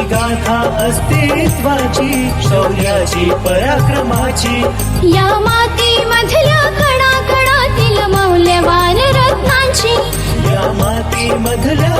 गाथा अस्तित्वाची शौर्याची पराक्रमाची. या मातीमधल्या कणा कणातील मौल्यवान रत्नांची. या माती मधल्या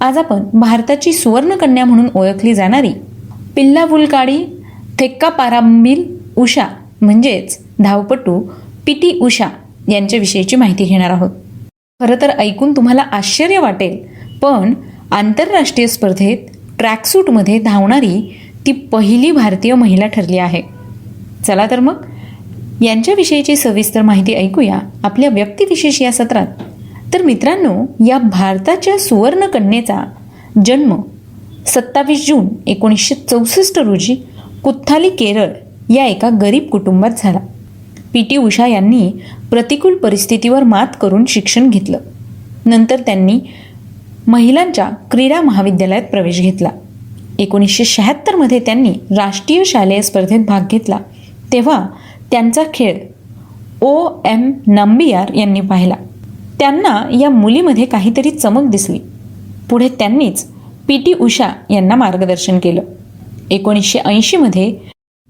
आज आपण भारताची सुवर्णकन्या म्हणून ओळखली जाणारी पिल्लावुलकाडी थेक्का पारांबिल उषा म्हणजेच धावपटू पी टी उषा यांच्याविषयीची माहिती घेणार आहोत. खरं तर ऐकून तुम्हाला आश्चर्य वाटेल पण आंतरराष्ट्रीय स्पर्धेत ट्रॅकसूटमध्ये धावणारी ती पहिली भारतीय महिला ठरली आहे. चला तर मग यांच्याविषयीची सविस्तर माहिती ऐकूया आपल्या व्यक्तिविशेष या सत्रात. तर मित्रांनो या भारताच्या सुवर्णकन्येचा जन्म सत्तावीस जून एकोणीसशे चौसष्ट रोजी कुत्थाली केरळ या एका गरीब कुटुंबात झाला. पी. टी. उषा यांनी प्रतिकूल परिस्थितीवर मात करून शिक्षण घेतलं. नंतर त्यांनी महिलांच्या क्रीडा महाविद्यालयात प्रवेश घेतला. एकोणीसशे शहात्तरमध्ये त्यांनी राष्ट्रीय शालेय स्पर्धेत भाग घेतला. तेव्हा त्यांचा खेळ ओ. एम. नंबियार यांनी पाहिला. त्यांना या मुलीमध्ये काहीतरी चमक दिसली. पुढे त्यांनीच पी टी उषा यांना मार्गदर्शन केलं. एकोणीसशे ऐंशीमध्ये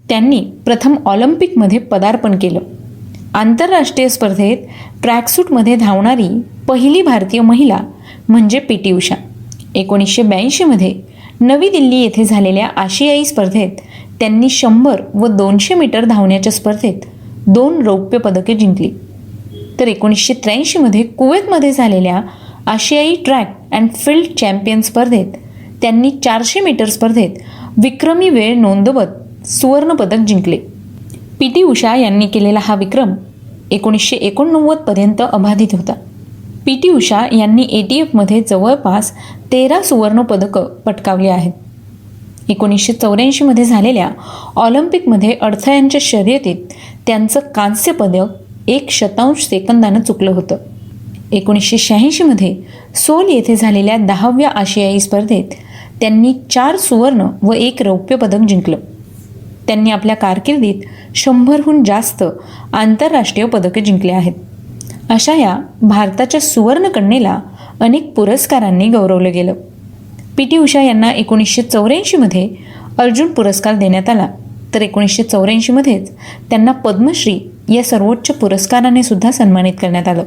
त्यांनी प्रथम ऑलिम्पिकमध्ये पदार्पण केलं. आंतरराष्ट्रीय स्पर्धेत ट्रॅकसूटमध्ये धावणारी पहिली भारतीय महिला म्हणजे पी टी उषा. एकोणीसशे ब्याऐंशीमध्ये नवी दिल्ली येथे झालेल्या आशियाई स्पर्धेत त्यांनी शंभर व दोनशे मीटर धावण्याच्या स्पर्धेत दोन रौप्य पदके जिंकली. तर एकोणीसशे त्र्याऐंशीमध्ये कुवेतमध्ये झालेल्या आशियाई ट्रॅक अँड फील्ड चॅम्पियन स्पर्धेत त्यांनी चारशे मीटर स्पर्धेत विक्रमी वेळ नोंदवत सुवर्णपदक जिंकले. पी टी उषा यांनी केलेला हा विक्रम एकोणीसशे एकोणनव्वदपर्यंत अबाधित होता. पी टी उषा यांनी ए टी एफमध्ये जवळपास तेरा सुवर्णपदकं पटकावली आहेत. एकोणीसशे चौऱ्याऐंशीमध्ये झालेल्या ऑलिम्पिकमध्ये अडथळ्यांच्या शर्यतीत त्यांचं कांस्य पदक एक शतांश सेकंदानं चुकलं होतं. एकोणीसशे शहाऐंशीमध्ये सोल येथे झालेल्या दहाव्या आशियाई स्पर्धेत त्यांनी चार सुवर्ण व एक रौप्य पदक जिंकलं. त्यांनी आपल्या कारकिर्दीत शंभरहून जास्त आंतरराष्ट्रीय पदके जिंकली आहेत. अशा या भारताच्या सुवर्णकन्येला अनेक पुरस्कारांनी गौरवलं गेलं. पी. टी. उषा यांना एकोणीसशे चौऱ्याऐंशीमध्ये अर्जुन पुरस्कार देण्यात आला. तर एकोणीसशे चौऱ्याऐंशीमध्येच त्यांना पद्मश्री या सर्वोच्च पुरस्काराने सुद्धा सन्मानित करण्यात आलं.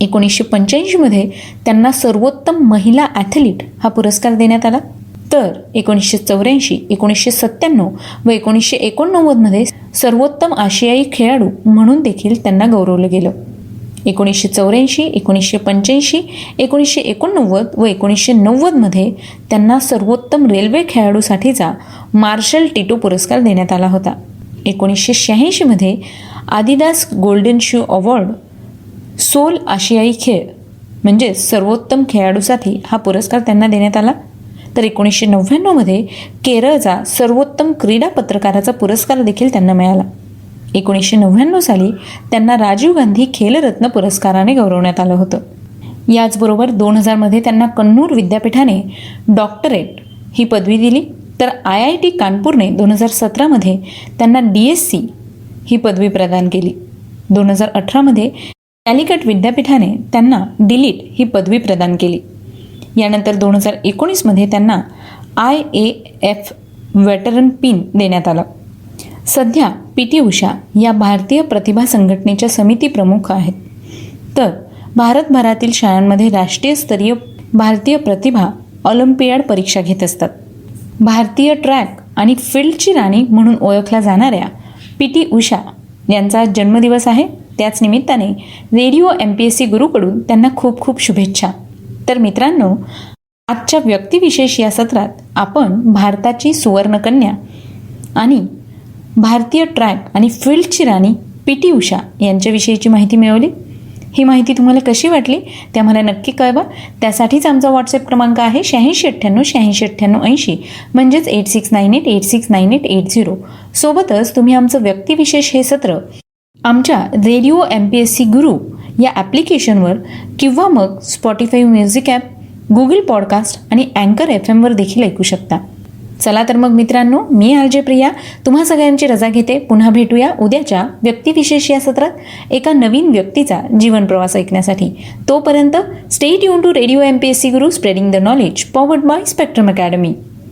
एकोणीसशे पंच्याऐंशीमध्ये त्यांना सर्वोत्तम महिला ॲथलीट हा पुरस्कार देण्यात आला. तर एकोणीसशे चौऱ्याऐंशी एकोणीसशे सत्त्याण्णव व एकोणीसशे एकोणनव्वदमध्ये सर्वोत्तम आशियाई खेळाडू म्हणून देखील त्यांना गौरवलं गेलं. एकोणीसशे चौऱ्याऐंशी एकोणीसशे पंच्याऐंशी एकोणीसशे एकोणनव्वद व एकोणीसशे नव्वदमध्ये त्यांना सर्वोत्तम रेल्वे खेळाडूसाठीचा मार्शल टिटो पुरस्कार देण्यात आला होता. एकोणीसशे शहाऐंशीमध्ये Adidas golden shoe award Seoul आशियाई खेळ म्हणजे सर्वोत्तम खेळाडूसाठी हा पुरस्कार त्यांना देण्यात आला. तर एकोणीसशे नव्याण्णवमध्ये केरळचा सर्वोत्तम क्रीडा पत्रकाराचा पुरस्कार देखील त्यांना मिळाला. एकोणीसशे नव्याण्णव साली त्यांना राजीव गांधी खेलरत्न पुरस्काराने गौरवण्यात आलं होतं. याचबरोबर दोन हजारमध्ये त्यांना कन्नूर विद्यापीठाने डॉक्टरेट ही पदवी दिली. तर आय आय टी कानपूरने दोन हजार सतरामध्ये त्यांना डी एस सी ही पदवी प्रदान केली. दोन हजार अठरामध्ये कॅलिकट विद्यापीठाने त्यांना डिलीट ही पदवी प्रदान केली. यानंतर दोन हजार एकोणीसमध्ये त्यांना I A F veteran pin देण्यात आलं. सध्या पी टी उषा या भारतीय प्रतिभा संघटनेच्या समिती प्रमुख आहेत. तर भारतभरातील शाळांमध्ये राष्ट्रीय स्तरीय भारतीय प्रतिभा ऑलिम्पियाड परीक्षा घेत असतात. भारतीय ट्रॅक आणि फील्डची राणी म्हणून ओळखल्या जाणाऱ्या पी टी उषा यांचा जन्मदिवस आहे. त्याच निमित्ताने radio M P S C गुरुकडून त्यांना खूप खूप शुभेच्छा. तर मित्रांनो आजच्या व्यक्तिविशेष या सत्रात आपण भारताची सुवर्णकन्या आणि भारतीय ट्रॅक आणि फील्डची राणी पी टी उषा यांच्याविषयीची माहिती मिळवली. ही माहिती तुम्हाला कशी वाटली ते आम्हाला नक्की कळवा. त्यासाठीच आमचा व्हॉट्सअप क्रमांक आहे शहाऐंशी अठ्ठ्याण्णव शहाऐंशी अठ्ठ्याण्णव ऐंशी. म्हणजेच eight six nine eight eight six nine eight eight zero सोबतच तुम्ही आमचं व्यक्तिविशेष हे सत्र आमच्या radio M P S C Guru या ॲप्लिकेशनवर किंवा मग Spotify music app Google podcast आणि अँकर एफ एमवर देखील ऐकू शकता. चला तर मग मित्रांनो मी आरजे प्रिया. तुम्हा सगळ्यांची रजा घेते. पुन्हा भेटूया उद्याच्या व्यक्तिविशेष या सत्रात. एका नवीन व्यक्तीचा जीवन प्रवास ऐकण्यासाठी. तोपर्यंत stay युन to radio M P S C Guru spreading the knowledge powered by Spectrum academy